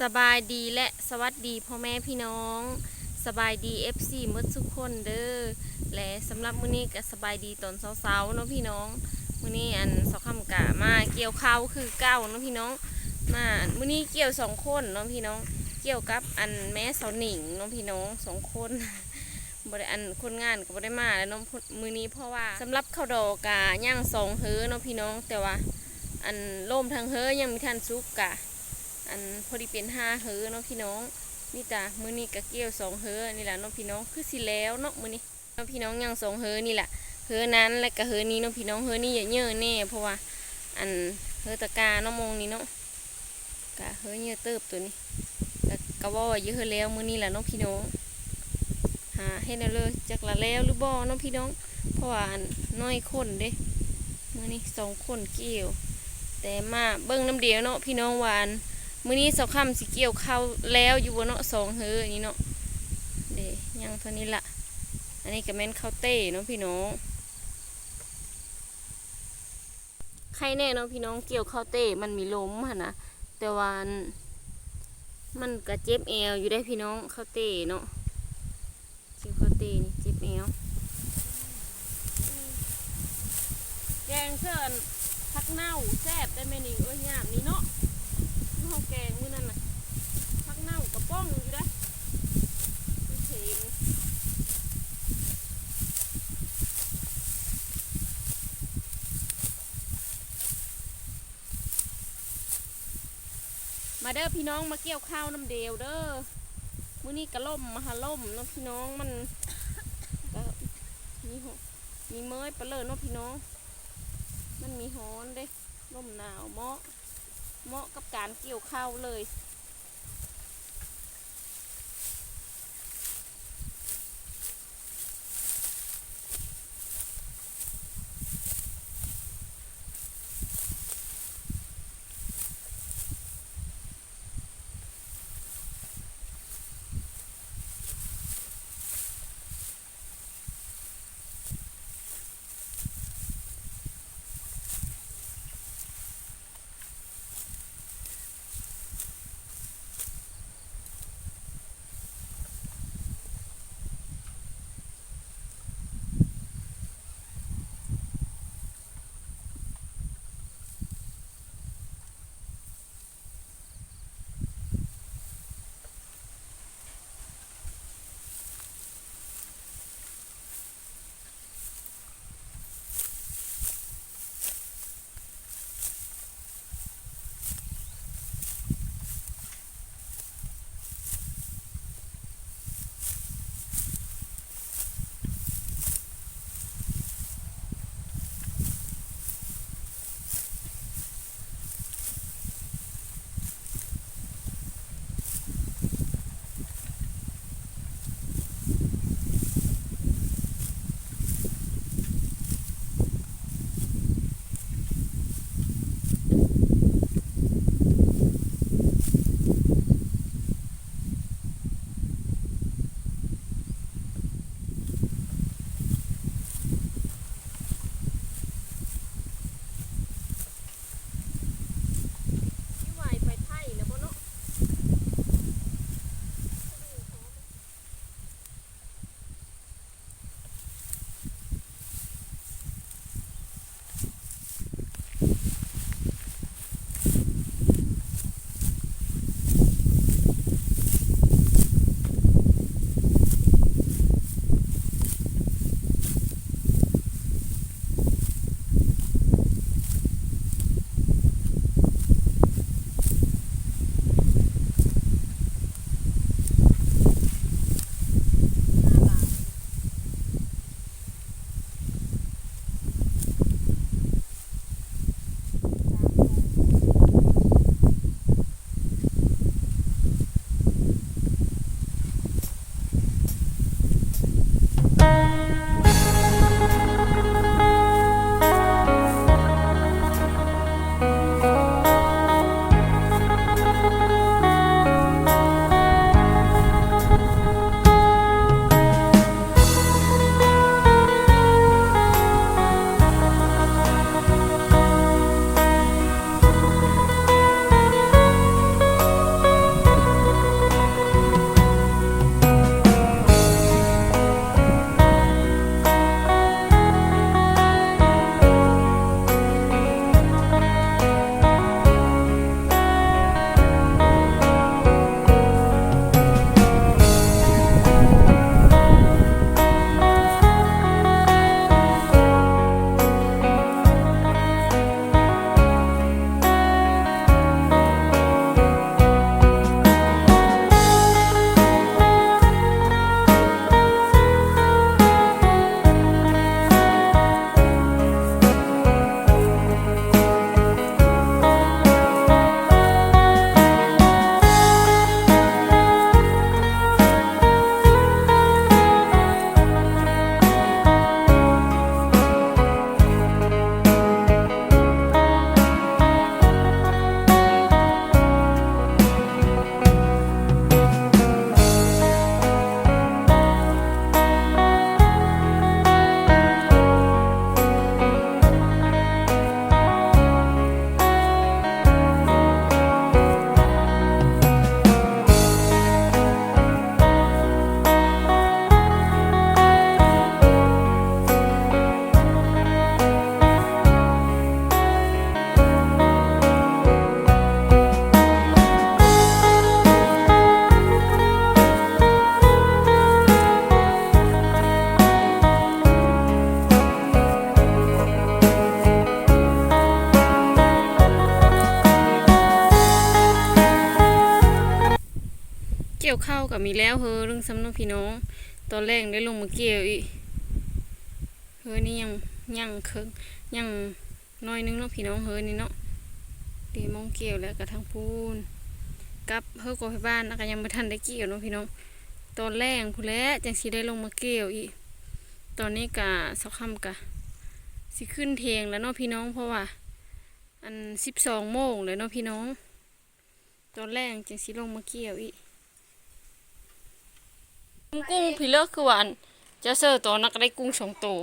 สบายดีและสวัสดีพ่อแม่พี่น้อง สบายดี FC มดทุกคนเด้อและสำหรับมื้อนี้ก็สบายดีตอนเช้าๆเนาะพี่น้องมื้อนี้อันสองคำกะมาเกี่ยวข้าวคือเก้าเนาะพี่น้องมามื้อนี้เกี่ยวสองคนเนาะพี่น้อง เกี่ยวกับอันแม่เสาหนิงเนาะพี่น้องสองคนบริอันคนงานก็บ่ได้มาแล้วเนาะมื้อนี้เพราะว่าสำหรับข้าวดอกกะย่างสองเฮือเนาะพี่น้องแต่ว่า อันล่มทางเฮือยังมีทันสุกกะ อันพอดีเป็นห้าเฮือเนาะพี่น้องนี่จ้ะมือนี้กะเกี่ยวสองเฮือนี่แหละเนาะพี่น้องคือสิแล้วเนาะมือนี้เนาะพี่น้องยังสองเฮือนี่แหละเฮือนั้นและกะเฮือนี้เนาะพี่น้องเฮือนี้อย่าเยอะแน่เพราะว่าอันเฮือตะกาเนาะมงนี่เนาะกะเฮือเยอะเติบตัวนี้กะกะว่าว่าเยอะแล้วมือนี้แหละเนาะพี่น้องหาให้แนวเลยจักละแล้วหรือบ่เนาะพี่น้องเพราะว่าอันน้อยคนเด้มือนี้สองคนเกี่ยว แต่มาเบิ่งน้ำเดียวเนาะพี่น้องหวาน มื้อนี้สองค่ำสิเกี่ยวข้าวแล้วอยู่บนเนาะสองเฮืออันนี้เนาะเดยังเท่านี้ละอันนี้ก็แม่นข้าวเต้เนาะพี่น้องใครแน่เนาะพี่น้องเกี่ยวข้าวเต้มันมีล้มหั่นะแต่วันมันก็เจ็บแอวอยู่ได้พี่น้องข้าวเต้เนาะเกี่ยวข้าวเต้นี่เจ็บแอวแกงเชิญพักเน่าแซ่บได้ไหมนี่เอ้ยยามนี้เนาะ เฮาแกงมื้อนั้นน่ะพักเน่ากระป้องอยู่ได้อเห็นมาเด้อพี่น้องมาเกี่ยวข้าวน้ำเดียวเด้อมื้อนี้กระล่มมาหาล่มเนาะพี่น้องมันก็มีหมีเมยปลาเลอเนาะพี่น้อง มันมีฮ้อนเด้ลมหนาวเหมาะ เหมาะกับการเกี่ยวข้าวเลย กี่ยวข้าวกับมีแล้วเฮอเรื่องสำนองพี่น้อง ตอนแรกได้ลงมาเกี่ยวอีกเฮอนี่ยังยังเคิงยังน้อยนึงเนาะพี่น้องเฮอนี่เนาะเดีมองเกี่ยวแล้วกับทางพูนกับเฮอก็ไปบ้านแล้วก็ยังไม่ทันได้เกี่ยวเนาะพี่น้อง ตอนแรกพูแล้วจังสิได้ลงมาเกี่ยวอีกตอนนี้กะสักคำกะสิขึ้นเทียงแล้วเนาะพี่น้องเพราะว่า อันสิบสองโมงเลยเนาะพี่น้อง ตอนแรกจังสิลงมาเกี่ยวอีก กุ้งกุ้งพี่เลิกคือวาอันจะเซอร์ตัวนักได้กุ้งสองตัว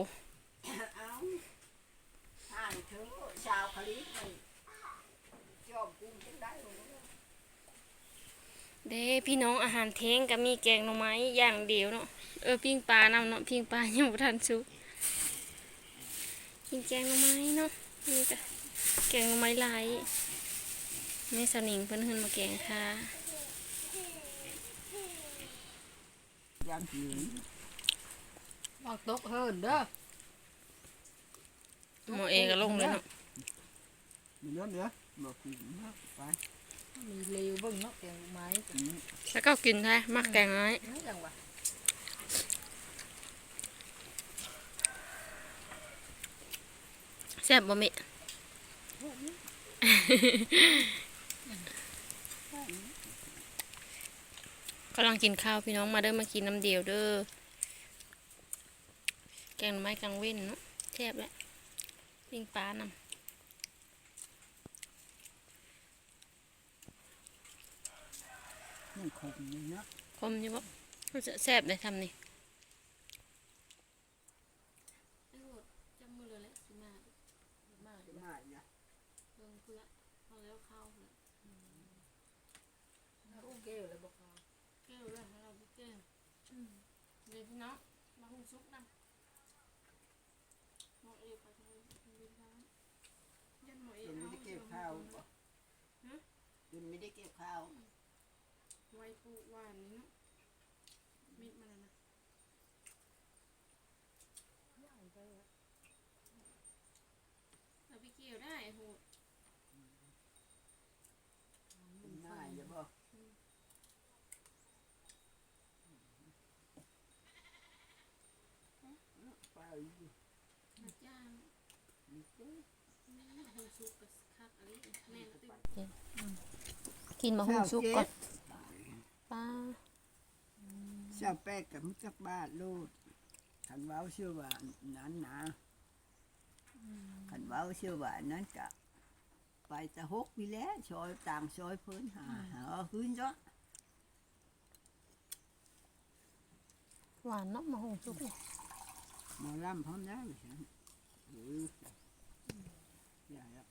เด้พี่น้องอาหารเทงก็มีแกงหน่อไม้อย่างเดียวเนาะเออปิ้งปลานำเนาะปิ้งปลายังบ่ทันสุกกินแกงหน่อไม้เนาะนี่ก็แกงหน่อไม้ลายแม่สนิงเพิ่นขึ้นมาแกงค่ะ ยังหิวบอกตกเฮินเด้อหมอเอก็ลงเลยเนาะมีเนื้อเนื้อบอกกินมากไปมีเลวเบิ่งเนาะแกงไม้แล้วก็กินแท้มักแกงไม้จังวะแซ่บบ่ม่ กำลังกินข้าวพี่น้องมาเด้อมากินน้ำเดียวเด้อแกงหน่อไม้กลางเว้นเนาะแซ่บแล้วปิ้งปลานำมันขมนี่เนาะคมอยู่บ่รู้สึกแซ่บได้ทำนี่จำมือเลยแหละสิมามาเดี๋ยวมาอย่า เรื่อเอาแล้วเข้าเพื่องเกลียวเลยบอกเก้วแล้วให้เราบ่แก้วเดี๋ยวพี่น้องมาหุงซุปนะหมอเอไปทางนี้ทางนี้ทางยันหมอเอจนไม่ได้เก็บข้าวฮะยันไม่ได้เก็บข้าวไว้ปูหวานนี่เนาะมิดมันน่ะนะ ย่างไปอะ เอาไปเกี่ยวได้โหด เป็นหน้าอย่าบ่ ไปอยู่หัดย่างนี่เด้อหุงซุปกับคักอะไรแน่นตึ้งกินมาหุงซุปก่อนป้าเจ้าแป้งกับมุจักบ้านโลดขันเว้าเชื่อว่านั้นนะขันเว้าเชื่อว่านั้นกะไปตะหกพี่แล้วซอยต่างซอยเพิ่นหาหาพื้นจ้ะหวานเนาะมาหุงซุป หมอลำพร้อมได้ไหมฉันเอออย่าละ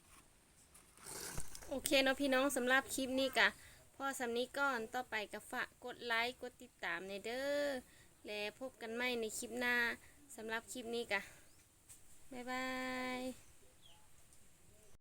โอเคเนาะพี่น้องสำหรับคลิปนี้กะพ่อสำนี้ก่อนต่อไปกะฝากกดไลค์กดติดตามในเด้อและพบกันใหม่ในคลิปหน้าสำหรับคลิปนี้กะบ๊ายบาย